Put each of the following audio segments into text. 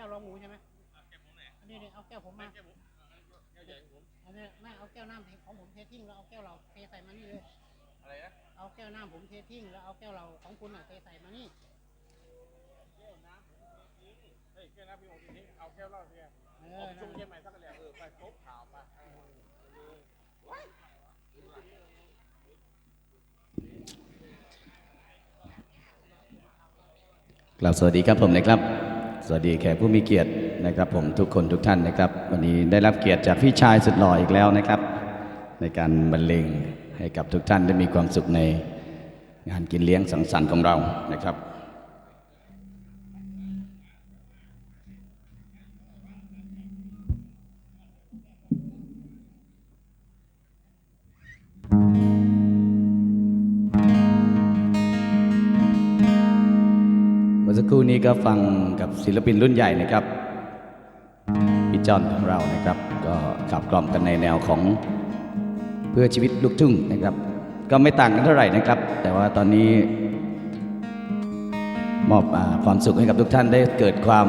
ก้วรองหมูใช่ไหมเอาแก้วผมไหนอันนี้เนี่ยเอาแก้วผมมาแก้วผมแก้วใหญ่ของผมอันนี้ไม่เอาแก้วน้ำของผมเททิ้งแล้วเอาแก้วเราเทใส่มานี่เลยอะไรนะเอาแก้วน้ำผมเททิ้งแล้วเอาแก้วเราของคุณอะเทใส่มานี่แก้วน้ำผมทิ้งเฮ้ยแก้วน้ำพี่ผมทิ้งเอาแก้วเหล้าเนี่ยเอเอาอไปนั่ช่วนงแหเย็ละนใหม่สักกระเหลี่ยเออไปครบข่าวไปเออว้ายกล่าวสวัสดีครับผมนะครับส วัสดีแขกผู้มีเกียรตินะครับ ผมทุกคนทุกท่านนะครับ วันนี้ได้รับเกียรติจากพี่ชายสุดหล่ออีกแล้วนะครับ ในการบรรเลงให้กับทุกท่านได้มีความสุขในงานกินเลี้ยงสังสรรค์ของเรานะครับ ครู่นี้ก็ฟังกับศิลปินรุ่นใหญ่นะครับพี่จอนของเรานะครับ ก็ขับกล่อมกันในแนวของเพื่อชีวิตลูกทุ่งนะครับ ก็ไม่ต่างกันเท่าไหร่นะครับ แต่ว่าตอนนี้มอบอความสุขให้กับทุกท่านได้เกิดความ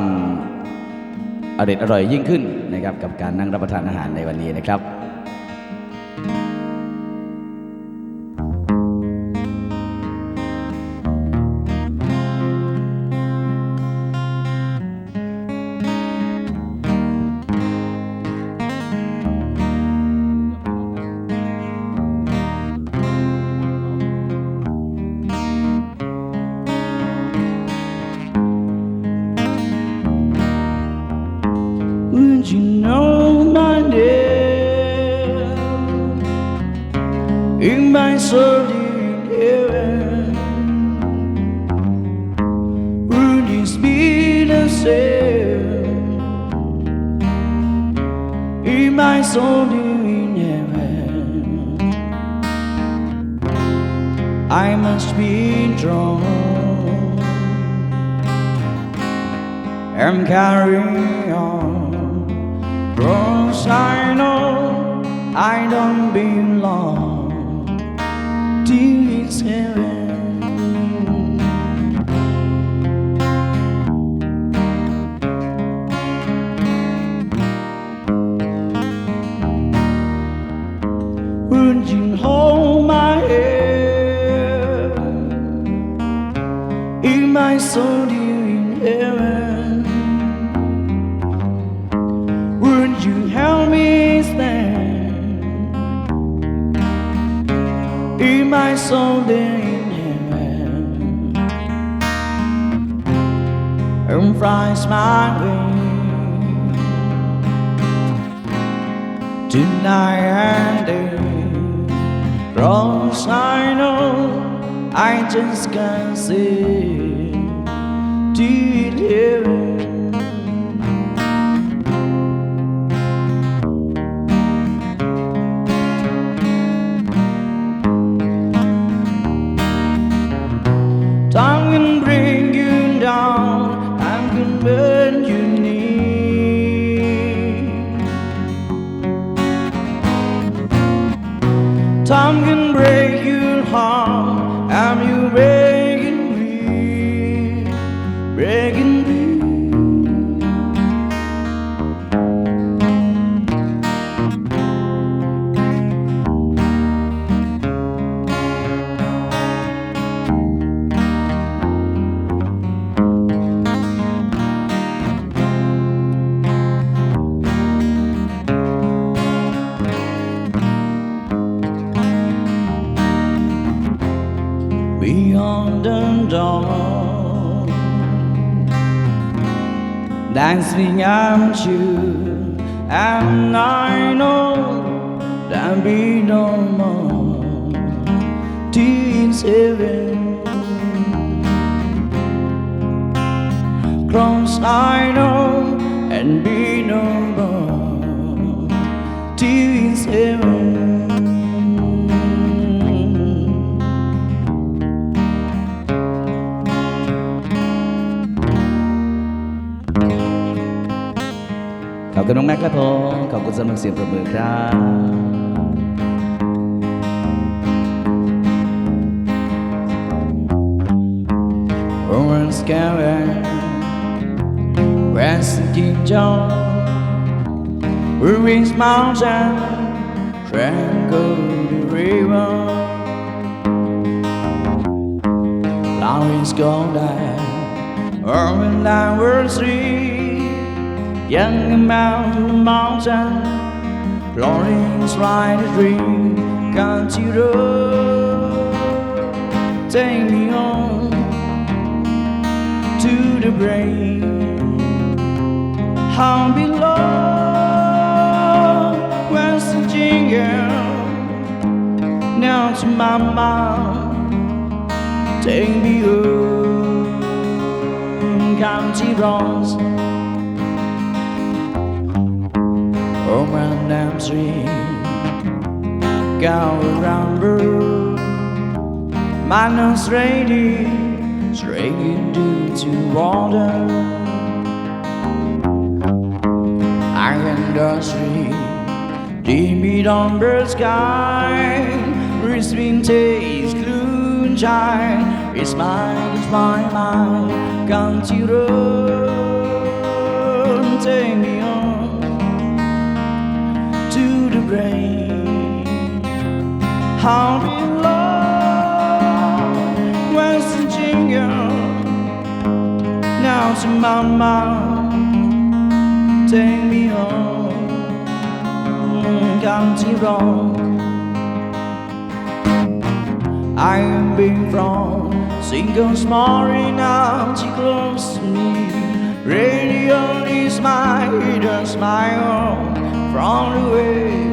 อร่อยอร่อยยิ่งขึ้นนะครับ กับการนั่งรับประทานอาหารในวันนี้นะครับ on. Cause I know I don't belong to this heaven. Would you hold my hand in my soul in heaven? Help me stand in my soul in heaven and flies my way tonight and day? Cause I know I just can't see to heaven. Dawn. Dancing I'm and I know there'll be no more tears heaven. Cross I know and be no more tears heaven. ขอบคุณน้องแม็กครับผมขอบคุณสำหรับเสียงประมือครับ Orange Square West John Ruins mountain Tranquil the river Flowers gone down Urban diversity Young about the mountain mountain, Florence ride a dream Country road Take me on To the brain How below West Virginia Now to my mom Take me home. County roads dream Go around Minus ready Straight into water Iron industry Dimmed umber sky. Whispering taste Moonshine It's mine, it's mine, mine Can't you run? Take me on Now my Take me home Country road. I am being from single small now she close me. Radio is my hidden smile from the way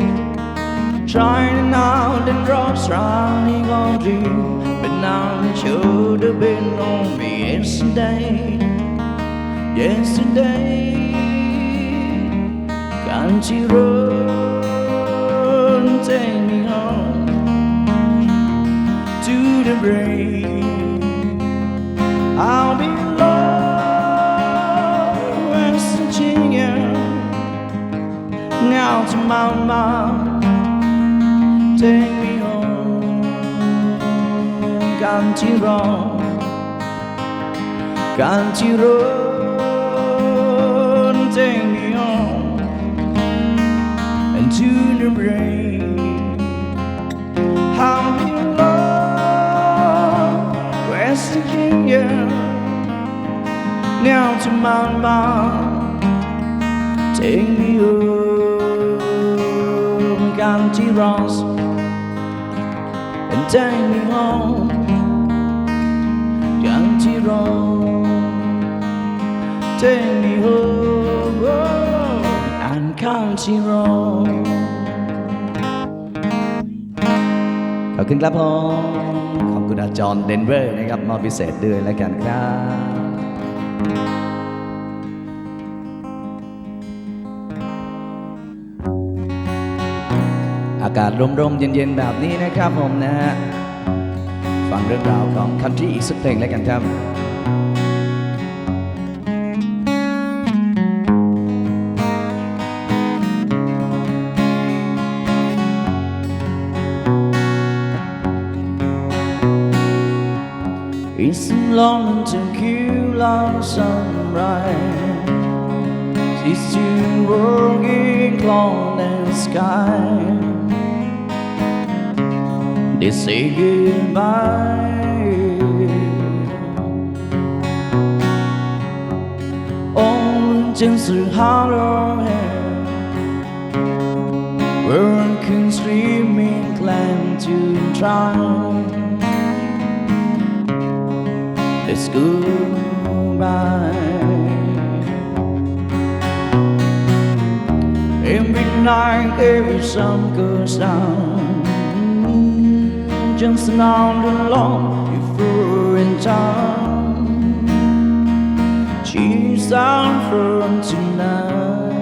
Shining out and drops running on you. But now it should have been on me yesterday. Yesterday Country road Take me home To the brain I'll be low West Virginia Now to my mom Take me home Country road Country road Take me home And to the brain How you love West Virginia Now to my mom Take me home ใจไม่งออย่างที่รอ Take me home and County Road ขอบคุณครับผมขอบคุณอาจารย์เดนเวอร์นะครับมอบพิเศษด้วยแล้วกันครับากาศร่มๆเย็นๆแบบนี้นะครับผมนะฮะฟังเรื่องราวของคันทรีอีกสักเพลงแล้วกันครับ It's long to kill our sunrise It's you working cloud and sky they say goodbye. On Jensen Hollow where one can and climb to try. Let's by. Every night, every sun goes down. Just not alone before in time. She's out from tonight.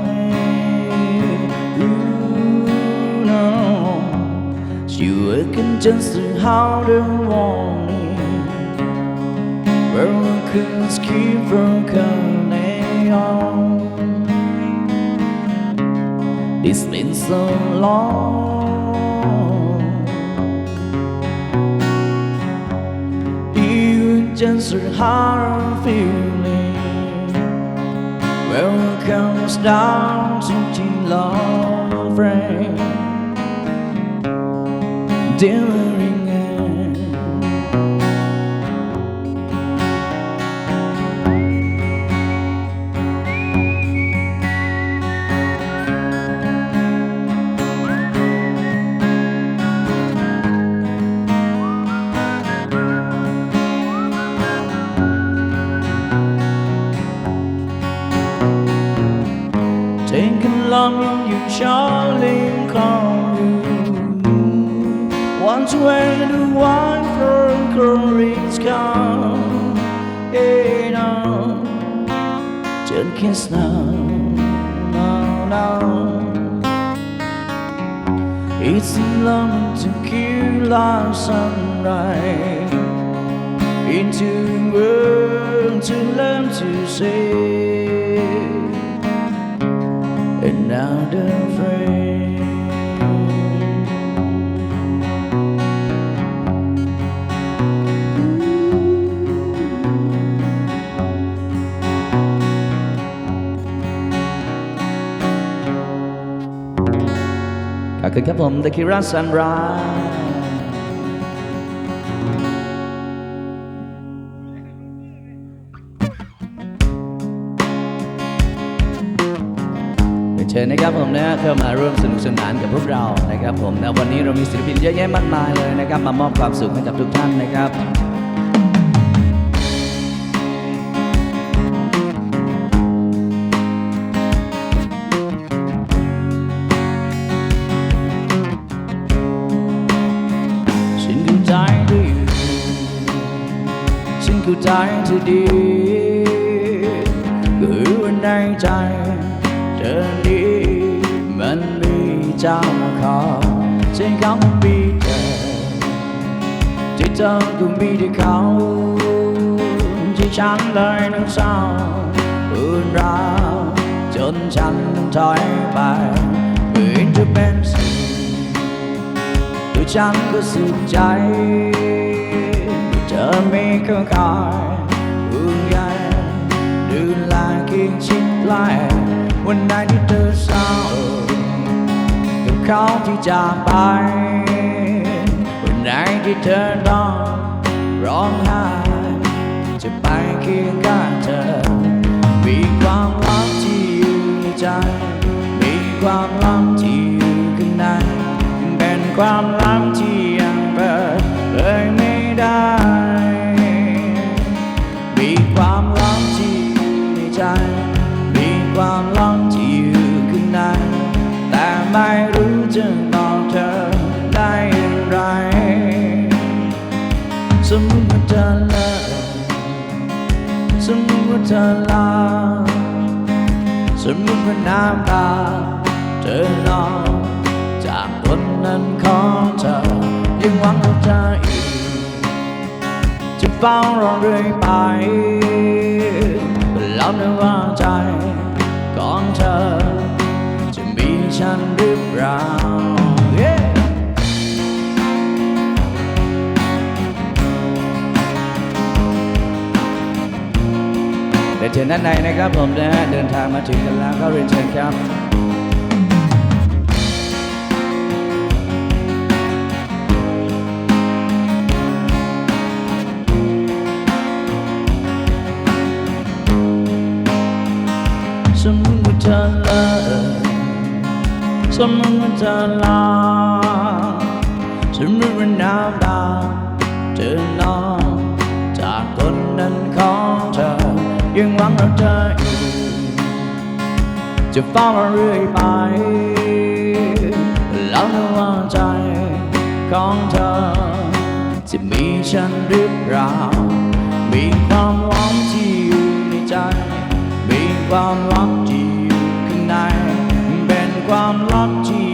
Ooh, no She working just to how the morning Broken keep broken on. It's been so long just a hard feeling. When it comes down to your love frame Dealing another friend. ขอบคุณครับผม The Kira Sunrise ชิญนะครับผมนะเข้ามาร่วมสนุกสนานกับพวกเรานะครับผมนะวันนี้เรามีศิลปินเยอะแยะมากมายเลยนะครับ มามอบความสุขให้กับทุกท่านนะครับฉันเข้าใจดีฉันเข้าใจเธอดีคือวันในใจ เจ้าขอฉันเขามีเธอที่เธอก็มีแต่เขาที่ฉันเลยต้องเศร้าอุ่นราวจนฉันถอยไปเพื่อจะเป็นสิ่งตัวฉันก็สุขใจเธอไม่เข้าคอยห่วงใยดูแลเคียงชิดไหลวันไหนที่เธอเศร้า เขาที่จากไป วันไหนที่เธอต้องร้องไห้จะไปเคียงข้างเธอ มีความลับที่อยู่ในใจ มีความลับที่อยู่ข้างในเป็นความลับที่ จะบอกเธอได้อย่างไร สมมติว่าเธอเลิกสมมติว่าเธอลาสมมติว่าน้ำตาเธอนองจากคนนั้นของเธอยังหวังว่าเธออีก จะเฝ้ารอเรื่อยไปแล้วในว่าใจของเธอ ฉันหรือเปล่า Yeah เดี๋ยวเชิญด้านในนะครับผมนะฮะเดินทางมาถึงกันแล้วก็เรียนเชิญครับสมมติเธอลิก สมมติว่าเธอลาสมมติว่าน้ำตาเธอนองจากคนนั้นของเธอ ยังหวังเราเธออยู่จะเฝ้ารอเรื่อยไป แล้วในว่าใจของเธอ จะมีฉันหรือเปล่า มีความหวังที่อยู่ในใจ มีความรักที่ คว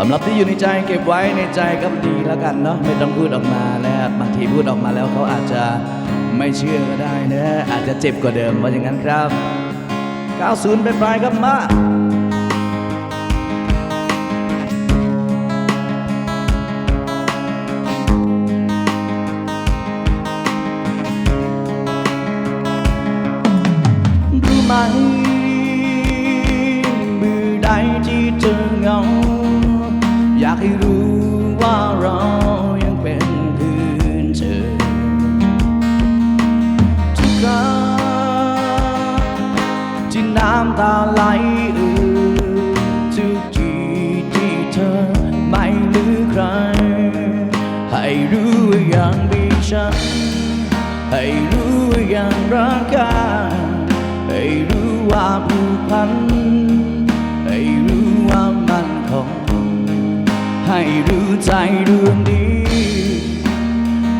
สำหรับที่อยู่ในใจเก็บไว้ในใจก็ดีแล้วกันเนาะไม่ต้องพูดออกมาแล้วบางทีพูดออกมาแล้วเขาอาจจะไม่เชื่อก็ได้นะอาจจะเจ็บกว่าเดิมว่าอย่างนั้นครับ 90ไปปลายครับมารู้ไหมมือใดที่เธอเหงาากให้รู้ว่าเรายังเป็นเพื่อนเธอทุกครั้งที่น้ำตาไหลเอ่อทุกทีที่เธอไม่ลือใคร ให้รู้ว่ายังมีฉัน ให้รู้ว่ายังรักกันให้รู้ว่าผูกพัน ให้รู้ว่ามันคง ให้รู้ใจดวงดี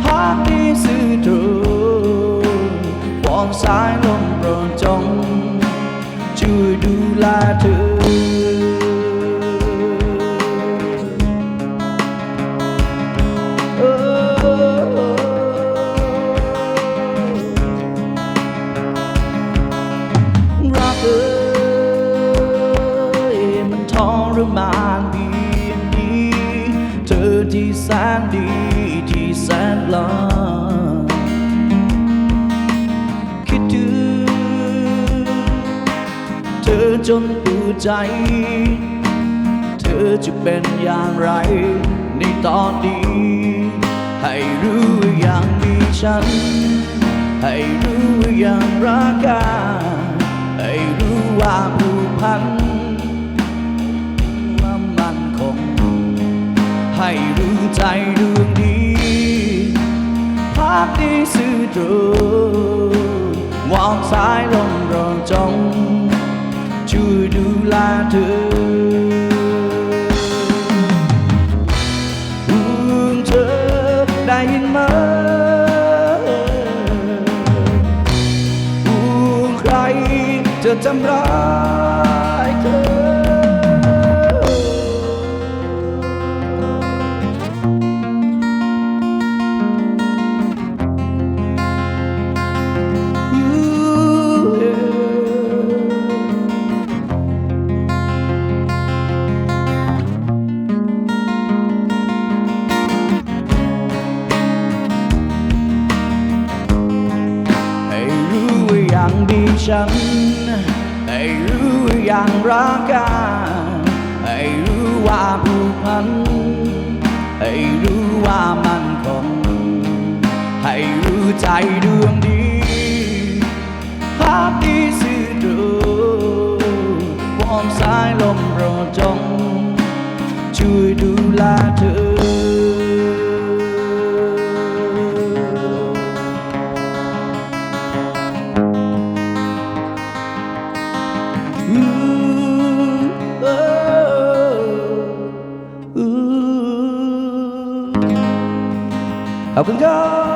หากที่สื่อตรงวอนสายลมโปรดจงช่วยดูแลเธอ จนปวดใจ เธอจะเป็นอย่างไร ในตอนนี้ ให้รู้ว่ายังมีฉัน ให้รู้ว่ายังรักกันให้รู้ว่าผูกพันว่ามันคง ให้รู้ใจดวงดีภาพที่สื่อตรงวอนสายลมรองจง ช่วยดูแลเธอห่วงเธอได้ยินไหมห่วงใครจะทำร้าย ฉันให้รู้ว่ายังรักกันให้รู้ว่าผูกพันให้รู้ว่ามันคงให้รู้ใจดวงดีภาพที่สื่อตรงวอนสายลมรดจงช่วยดูแลเธอ ขอบคุณครับ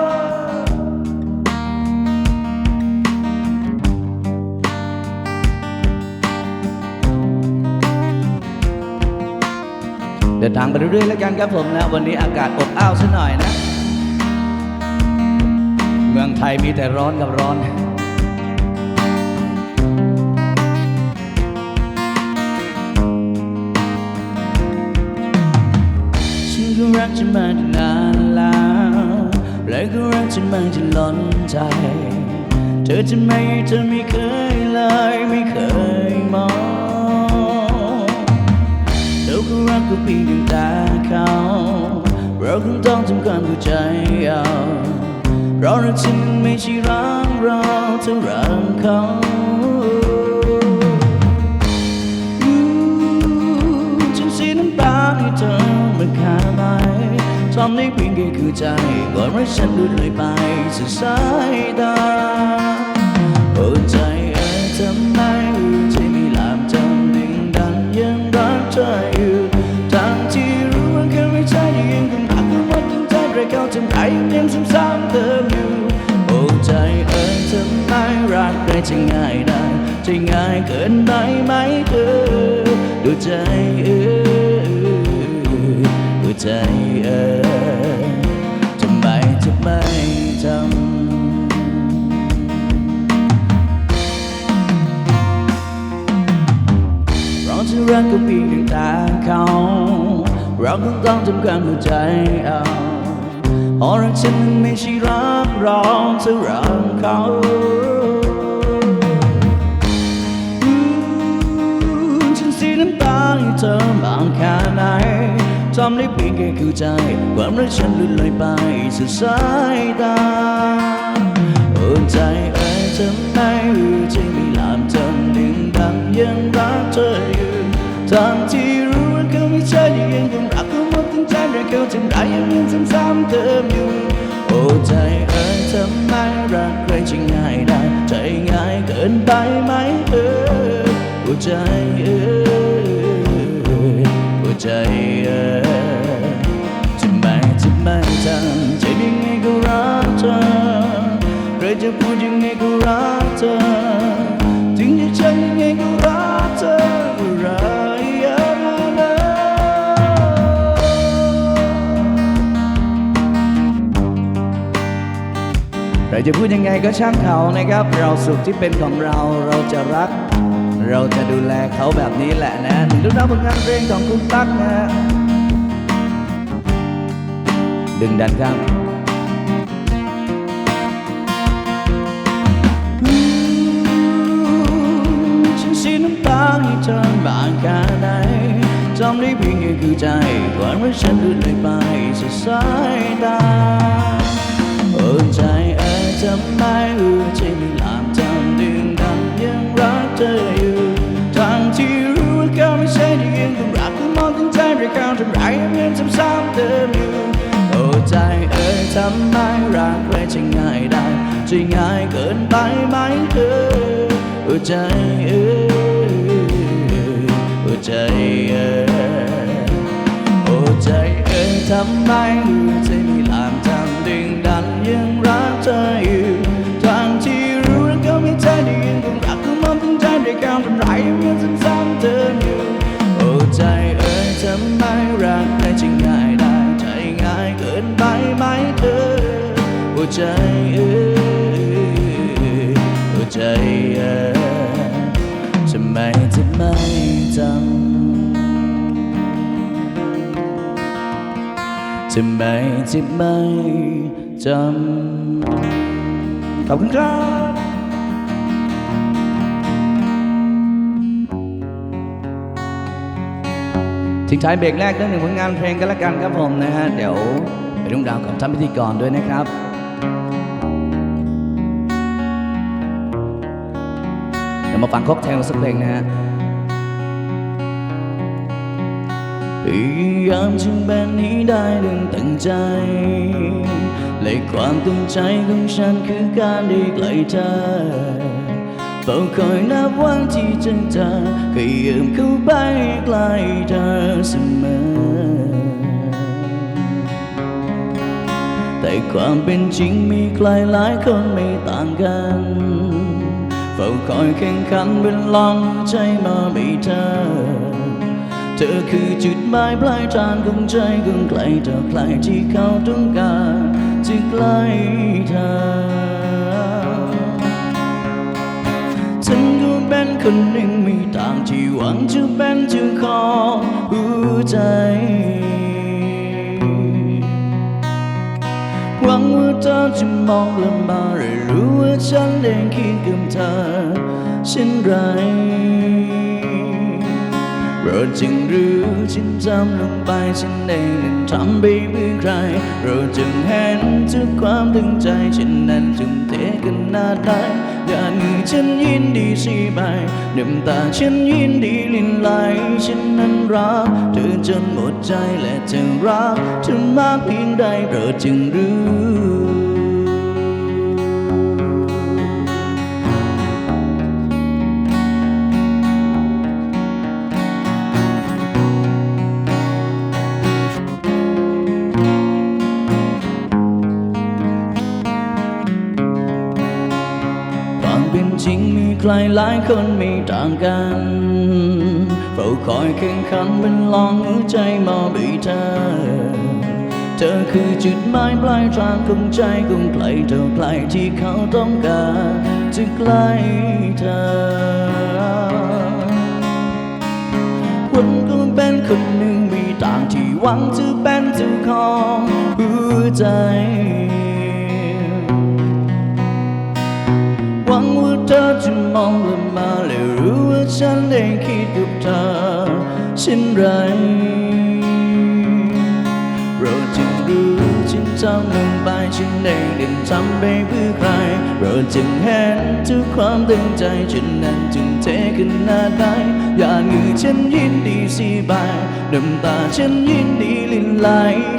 เดินทางไปเรื่อยๆแล้วกันครับผมนะ วันนี้อากาศอบอ้าวซะหน่อยนะ เมืองไทยมีแต่ร้อนกับร้อน ฉันก็รักจะมาตั้งนาน และก็รักจะมาจนล้นใจ เธอจะไม่เธอไม่เคยเลยไม่เคยมองเราก็รักก็เพียงต่เขาเราคงต้องทำความเข้าใจเอาเพราะรักฉันไม่ใช่รักเราเท่ารักเขา ทำได้เพียงแค่คือใจก่อนรักฉันดูเลยไปสุดสายตาโอ้ใจเอ๋ทำไมใจไม่หลับจำดึงดันยังรักเธออยู่ทั้งที่รู้ว่าแค่ไม่ใช่ยังคงรักก็ว่าตั้งใจไรเขาทำไรยังซ้ำๆเติมอยู่โอ้ใจเอ๋ทำไมรักใครจะง่ายได้จะง่ายเกินไปไหมเธอดูใจเออ ใจเออทำไมจะไม่ทำเราจะรักก็เพียงแต่เขาเราคงต้องทำความเข้าใจเอาเพราะรักฉันนั้นไม่ใช่รักเราจะรักเขาฉันเสียน้ำตาให้เธอบางแค่ไหน ทำได้เพียงแค่เข้าใจ ความรักฉันหลุดลอยไปสู่สายตาโอ้ใจเอ้ยทำไมหัวใจไม่หลามจนดึงดังยังรักเธออยู่ทั้งที่รู้ว่าเขาไม่ใช่ที่ยังคงรักเขาหมดทั้งใจแต่เขาทำร้ายยังยังซ้ำๆเติมอยู่โอ้ใจเอ้ยทำไมรักใครจะง่ายได้ใจง่ายเกินไปไหมเออโอ้ใจเอ้ยโอ้ใจ ใครจะพูดยังไงก็รักเธอ ถึงจะใช่ยังไงก็รักเธอก็รักอย่างนั้นใครจะพูดยังไงก็ช่างเขานะครับ เราสุขที่เป็นของเราเราจะรัก เราจะดูแลเขาแบบนี้แหละนะหนึ่งรื่าวผลงานเพลงของคุณตั๊กนะดึงดันครับ สียน้ำตาให้เธอบางแค่ไหนจำได้เพียงแค่คือใจก่อนว่าฉันหลุดเลยไปสุดสายตาโอ้ใจเอ๋ยทำไมหัวใจไม่หลามจำดึงดันยังรักเธออยู่ทั้งที่รู้ว่าเขาไม่ใช่ที่ยังต้องรักก็มองตั้งใจแต่เขาทำร้ายยังยังซ้ำๆเดิมอยู่โอ้ใจเอ๋ยทำไมรักใครจะง่ายได้จะง่ายเกินไปไหมเธอโอ้ใจเอ๋ยโอ้ ใจเอ๋ยโอ้ใจเอ๋ยทำไมใจไม่ลามทำดึงดันยังรักเธออยู่ทั้งที่รู้ว่าเขาไม่ใช่ที่ยังคงรักเขามองตั้งใจด้วยการทำร้ายยังยังซ้ำๆเธออยู่โอ้ใจเอ๋ยทำไมรักใครจะง่ายได้ใจง่ายเกินไปไหมเธอโอ้ใจเอ๋ยโอ้ใจเอ๋ยทำไมจะไม่จำ ทำไมจะไม่จำขอบคุณครับทิ้งท้ายเบรกแรกด้วยหนึ่งผลงานเพลงกันละกันครับผมนะฮะ เดี๋ยวไปรุ่งราวของท่านพิธีกรด้วยนะครับเดี๋ยวมาฟังค็อกเทลสักเพลงนะฮะ พยายามจึงเป็นนี้ได้ดังตั้งใจ และความตั้งใจของฉันคือการได้ใกล้เธอเฝ้าคอยนับวันที่จะเจอขยืมเข้าไปใกล้เธอเสมอ แต่ความเป็นจริงมีใครหลายคนไม่ต่างกันเฝ้าคอยแข่งขันเป็นลองใจมาไม่เธอ ธอคือจุดหมายปลายทางของใจของใครต่อใครที่เขาต้องการจะใกล้เธอฉันก็เป็นคนหนึ่งไม่ต่างที่หวังจะเป็นเจ้าของหัวใจ หวังว่าเธอจะมองและมาหรือรู้ว่าฉันเองคิดกับเธอเช่นไร เราจึงรู้ฉันจำลงไปฉันเองนั้นทำไปเพื่อใครเราจึงเห็นทุกความตั้งใจฉันนั้นจุมเทกันนาดใดอย่างนี้ฉันยินดีสิไปน้ำตาฉันยินดีลินไหลฉันนั้นรักเธอจนหมดใจและจะรักเธอมากเพียงใดเราจึงรู้ หลายคนไม่ต่างกันเฝ้าคอยแข่งขันเป็นลองหัวใจมอบให้เธอ เธอคือจุดหมายปลายทางของใจของใครเท่าใครที่เขาต้องการจะใกล้เธอคุณก็เป็นคนหนึ่งมีต่างที่หวังจะเป็นเจ้าของหัวใจ ธอจะมองลงมาและรู้ว่าฉันได้คิดกับเธอเช่นไร เราจึงรู้จึงจำลงไปฉันได้เดินทำไปเพื่อใคร ราจึงเห็นทุกความตั้งใจฉันนั้นจึงเทขึ้นาไหนอย่าเหงื่อฉันยินดีสีบายน้ำตาฉันยินดีลินไหล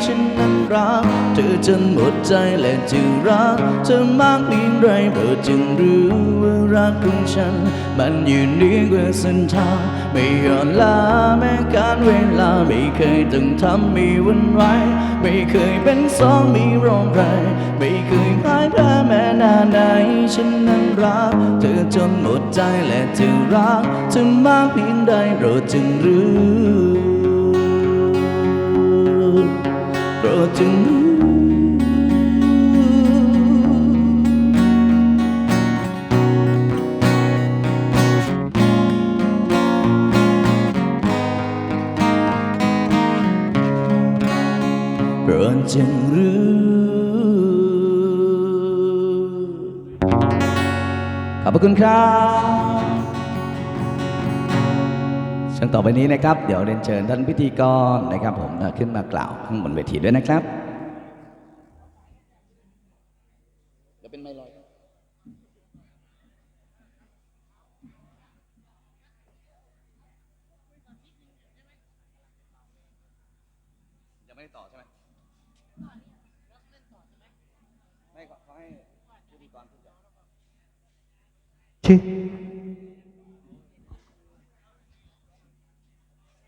ฉันนั้นรักเธอจนหมดใจและจึงรักเธอมากเพียงไรเราจึงรู้ว่ารักของฉัน มันอยืนดีกว่าเส้นทางไม่ย่อนล้าแม้การเวลาไม่เคยต้องทำมีวันไหวไม่เคยเป็นสองมีร่องไรไม่เคยพ่ายแพ้แม้นานไหนฉันนั้นรัก เธอจนหมดใจและจึงรักเธอมากเพียงใดเราจึงรู้เราจึงรู้ พระคุณครับช่วงต่อไปนี้นะครับ เดี๋ยวเรียนเชิญท่านพิธีกรนะครับ ผมขึ้นมากล่าวข้างบนเวทีด้วยนะครับ เดี๋ยวเป็นไม่ลอยยังไม่ได้ต่อใช่ไหม ไ